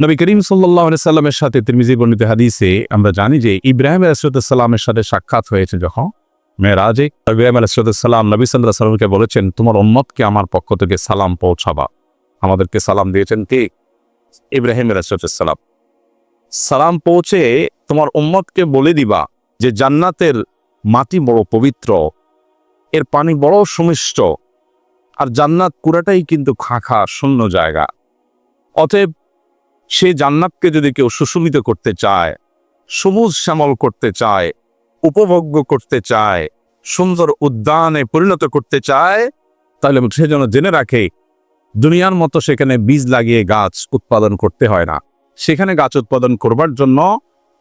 নবী করিম সাল্লাহ সাল্লামের সাথে তিরমিজি বর্ণিত হাদিসে আমরা জানি যে ইব্রাহিম আলাইসালামের সাথে সাক্ষাৎ হয়েছে যখন মেয়েরাজে ইব্রাহিম আলাইসালাম নবী সাল্লাহ সাল্লামকে বলেছেন, তোমার উম্মতকে আমার পক্ষ থেকে সালাম পৌঁছাবা। আমাদেরকে সালাম দিয়েছেন কে? ইব্রাহিম আলাইসালাম সালাম পৌঁছে তোমার উম্মতকে বলে দিবা যে জান্নাতের মাটি বড় পবিত্র, এর পানি বড় সুমিষ্ট, আর জান্নাত পুরাটাই কিন্তু খাখা, শূন্য জায়গা। অতএব সে জান্নাতকে যদি কেউ সুশোভিত করতে চায়, সবুজ শ্যামল করতে চায়, উপভোগ্য করতে চায়, সুন্দর উদ্যানে পরিণত করতে চায়, তাহলে সে যেন জেনে রাখে, দুনিয়ার মতো সেখানে বীজ লাগিয়ে গাছ উৎপাদন করতে হয় না। সেখানে গাছ উৎপাদন করবার জন্য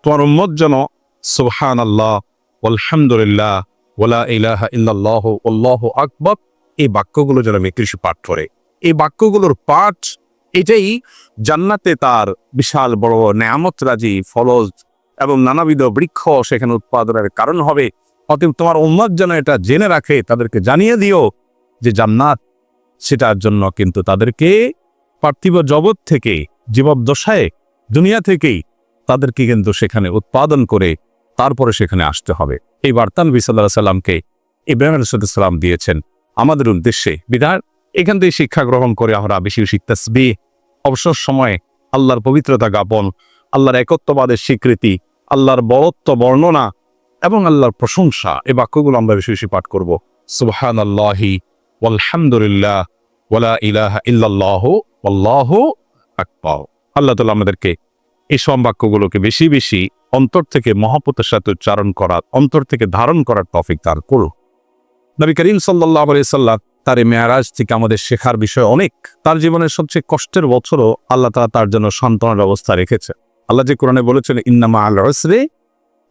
তোমার উম্মত যেন সুবহান আল্লাহ আলহামদুলিল্লাহ ওলা ইলাহা আল্লাহ আকবর, এই বাক্যগুলো যেন কৃষি পাঠ করে। এই বাক্যগুলোর পাঠ এটাই জান্নাতে তার বিশাল বড় নেয়ামত রাজি ফলজ এবং নানাবিধ বৃক্ষ সেখানে উৎপাদনের কারণ হবে। অতএব তোমার উম্মত যেন এটা জেনে রাখে, তাদেরকে জানিয়ে দিও যে জান্নাত সেটার জন্য কিন্তু তাদেরকে পার্থিব জগৎ থেকে, জীবদ্দশায়, দুনিয়া থেকেই তাদেরকে কিন্তু সেখানে উৎপাদন করে তারপরে সেখানে আসতে হবে। এই বার্তা নবী সাল্লাহ সাল্লামকে ইব্রাহিম আলাইসাল্লাম দিয়েছেন। আমাদের উদ্দেশ্যে বিধান এখান থেকে শিক্ষা গ্রহণ করে আমরা বেশি তসবি অবসর সময়ে আল্লাহর পবিত্রতা জ্ঞাপন, আল্লাহর একত্ববাদের স্বীকৃতি, আল্লাহর বরত্ব বর্ণনা এবং আল্লাহর প্রশংসা এই বাক্যগুলো আমরা বেশি বেশি পাঠ করব। সুবহান আল্লাহি আলহামদুলিল্লাহ ওয়ালা ইলাহা আল্লাহ আল্লাহ তালা আমাদেরকে এই সব বাক্যগুলোকে বেশি বেশি অন্তর থেকে মহাপতের সাথে উচ্চারণ করার, অন্তর থেকে ধারণ করার তফিক তার করুন নবী করিম সাল্লাহ সাল্লাম তার এই মেয়ারাজ থেকে আমাদের শেখার বিষয় অনেক। তার জীবনের সবচেয়ে কষ্টের বছরও আল্লাহ তালা তার জন্য সান্ত্বনার ব্যবস্থা রেখেছে। আল্লাহ যে কোরআনে বলেছেন, ইন্নামা আল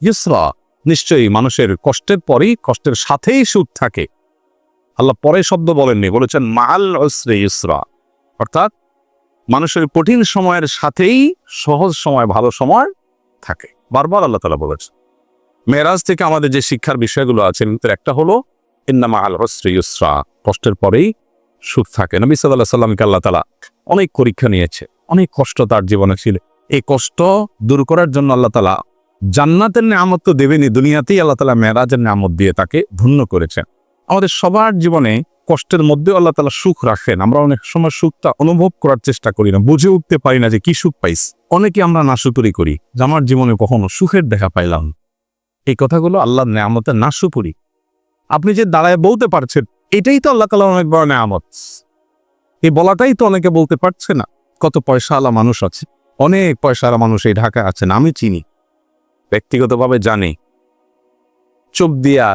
ইসরা নিশ্চয়ই মানুষের কষ্টের পরেই, কষ্টের সাথেই সুখ থাকে। আল্লাহ পরে শব্দ বলেননি, বলেছেন মাল রসরে ইসরা অর্থাৎ মানুষের কঠিন সময়ের সাথেই সহজ সময়, ভালো সময় থাকে। বারবার আল্লাহ তালা বলেছেন। মেয়েরাজ থেকে আমাদের যে শিক্ষার বিষয়গুলো আছে তার একটা হলো কষ্টের পরেই সুখ থাকে। নবী সাল্লাহ সাল্লামকে আল্লাহ তালা অনেক পরীক্ষা নিয়েছে, অনেক কষ্ট তার জীবনে ছিল। এই কষ্ট দূর করার জন্য আল্লাহ তালা জান্নাতের নামত তো দেবেনি দুনিয়াতেই আল্লাহ তালা মেয়েরাজের নামত দিয়ে তাকে ধন্য করেছেন। আমাদের সবার জীবনে কষ্টের মধ্যেও আল্লাহ তালা সুখ রাখেন। আমরা অনেক সময় সুখটা অনুভব করার চেষ্টা করি না, বুঝে উঠতে পারি না যে কি সুখ পাইস অনেকে আমরা নাশুকুরি করি যে আমার জীবনে কখনো সুখের দেখা পাইলাম এই কথাগুলো আল্লাহর নেয়ামতের নাশুপুরি আপনি যে দাঁড়ায় বলতে পারছেন, এটাই তো আল্লাহ তালা অনেক বড় নেয়ামত। এই বলাটাই তো অনেকে বলতে পারছে না। কত পয়সাওয়ালা মানুষ আছে, অনেক পয়সাওয়ালা মানুষ এই ঢাকায় আছেন, আমি চিনি। ব্যক্তিগতভাবে জানি। চোখ দিয়া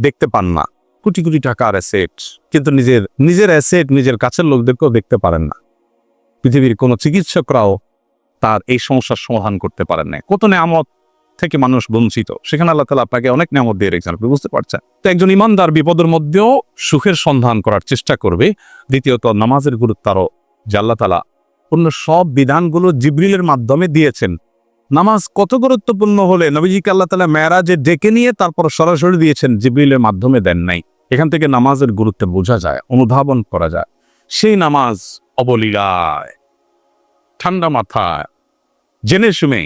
দেখতে পান না। কোটি কোটি টাকার অ্যাসেট কিন্তু নিজের নিজের অ্যাসেট নিজের কাছের লোকদেরকেও দেখতে পারেন না। পৃথিবীর কোনো চিকিৎসকরাও তার এই সমস্যার সমাধান করতে পারেন না কত নেয়ামত থেকে মানুষ বঞ্চিত। সেখানে আল্লাহ তালা আপনাকে অনেক নেয়ামত দিয়ে রেখেছেন, আপনি বুঝতে পারছেন। তো একজন ইমানদার বিপদের মধ্যেও সুখের সন্ধান করার চেষ্টা করবে। দ্বিতীয়ত, নামাজের গুরুত্ব আরও যে আল্লাহ তালা অন্য সব বিধানগুলো জিবরিলের মাধ্যমে দিয়েছেন। নামাজ কত গুরুত্বপূর্ণ হলে নবীজিকে আল্লাহ তালা মেয়ারাজে ডেকে নিয়ে তারপর সরাসরি দিয়েছেন, জিবরিলের মাধ্যমে দেন নাই। এখান থেকে নামাজের গুরুত্ব বোঝা যায়, অনুধাবন করা যায়। সেই নামাজ অবলীলায়, ঠান্ডা মাথায়, জেনে শুনে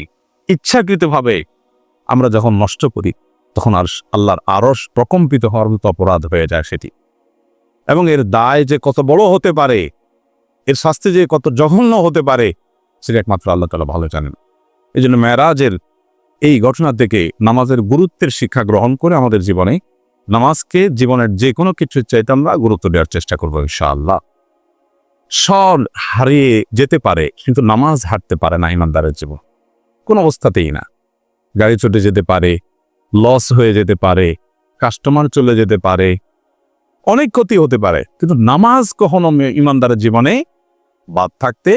ইচ্ছাকৃতভাবে আমরা যখন নষ্ট করি, তখন আর আল্লাহর আরস প্রকম্পিত হওয়ার মতো অপরাধ হয়ে যায় সেটি। এবং এর দায় যে কত বড় হতে পারে, এর শাস্তি যে কত জঘন্য হতে পারে, সেটা একমাত্র আল্লাহ তালা ভালো জানেন। এই জন্য মেয়েরাজের এই ঘটনা থেকে নামাজের গুরুত্বের শিক্ষা গ্রহণ করে আমাদের জীবনে নামাজকে জীবনের যে কোনো কিছুর চাইতে আমরা গুরুত্ব দেওয়ার চেষ্টা করব ইনশাআল্লাহ। সব হারিয়ে যেতে পারে, কিন্তু নামাজ হারতে পারে না ইমানদারের জীবন। কোন অবস্থাতেই না। গাড়ি চটে যেতে পারে লস হয়ে যেতে পারে কাস্টমার চলে যেতে পারে, অনেক ক্ষতি হতে পারে। কিন্তু নামাজ কখনো ইমানদারের জীবনে বাদ থাকতে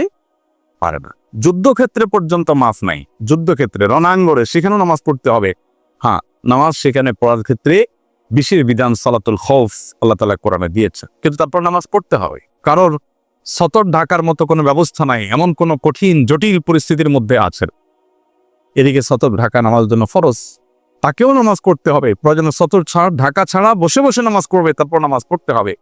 পারে না। যুদ্ধক্ষেত্রে পর্যন্ত মাফ নাই। যুদ্ধক্ষেত্রে রণাঙ্গরে সেখানেও নামাজ পড়তে হবে। হ্যাঁ নামাজ সেখানে পড়ার ক্ষেত্রে বিশেষ বিধান সালাতুল খৌফ আল্লাহ তালা কোরআনে দিয়েছে। কিন্তু তারপর নামাজ পড়তে হবে। কারোর সতর ঢাকার মতো কোনো ব্যবস্থা নাই। এমন কোনো কঠিন, জটিল পরিস্থিতির মধ্যে আছেন এদিকে সতর ঢাকা নামাজ জন্য ফরজ, তাকেও নামাজ করতে হবে। প্রয়োজনে সতর ছাড়, ঢাকা ছাড়া বসে বসে নামাজ করবে তারপর নামাজ পড়তে হবে।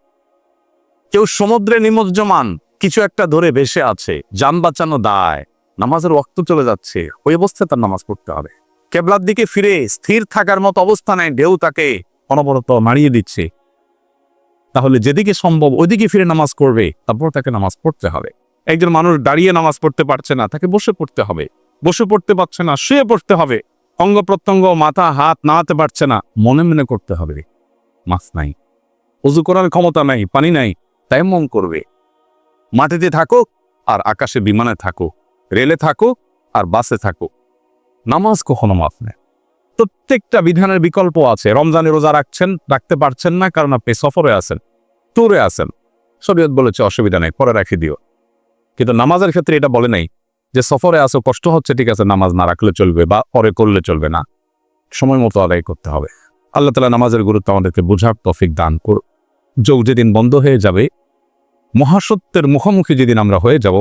কেউ সমুদ্রে নিমজ্জমান, কিছু একটা ধরে ভেসে আছে, যান বাঁচানো দায়, নামাজের রক্ত চলে যাচ্ছে, ওই অবস্থায় তার নামাজ পড়তে হবে। কেবলার দিকে ফিরে স্থির থাকার মতো অবস্থা নেই, ঢেউ তাকে অনবরত মারিয়ে দিচ্ছে। তাহলে যেদিকে সম্ভব ওইদিকে ফিরে নামাজ করবে তারপর তাকে নামাজ পড়তে হবে। একজন মানুষ দাঁড়িয়ে নামাজ পড়তে পারছে না, তাকে বসে পড়তে হবে। বসে পড়তে পারছে না, শুয়ে পড়তে হবে। অঙ্গ প্রত্যঙ্গ, মাথা, হাত নাড়াতে পারছে না। মনে মনে করতে হবে মাছ নাই। উজু করার ক্ষমতা নাই, পানি নাই তাই মন করবে। মাটিতে থাকুক আর আকাশে বিমানে থাকুক রেলে থাকুক আর বাসে থাকুক নামাজ কখনো মাফ নেই। প্রত্যেকটা বিধানের বিকল্প আছে। রমজানে রোজা রাখছেন, রাখতে পারছেন না, কারণ আপনি সফরে আছেন, ট্যুরে আছেন। শরীয়ত বলেছে, অসুবিধা নেই, পরে রাখি দিও। কিন্তু নামাজের ক্ষেত্রে এটা বলে নাই। যে সফরে আসো কষ্ট হচ্ছে, ঠিক আছে, নামাজ না রাখলে চলবে বা পরে করলে চলবে না। সময় মতো আদায় করতে হবে। আল্লাহ তালা নামাজের গুরুত্ব আমাদেরকে বোঝার তফিক দান কর যোগ যেদিন বন্ধ হয়ে যাবে, মহাসত্যের মুখোমুখি যেদিন আমরা হয়ে যাব,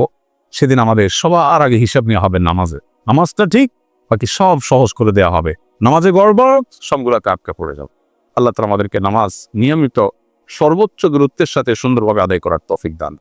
সেদিন আমাদের সবার আগে হিসাব নেওয়া হবে নামাজে। নামাজটা ঠিক, বাকি সব সহজ করে দেওয়া হবে। নামাজে গড়বড় সবগুলোকে আটকা পড়ে যাবে। আল্লাহ তালা আমাদেরকে নামাজ নিয়মিত সর্বোচ্চ গুরুত্বের সাথে সুন্দরভাবে আদায় করার তফিক দান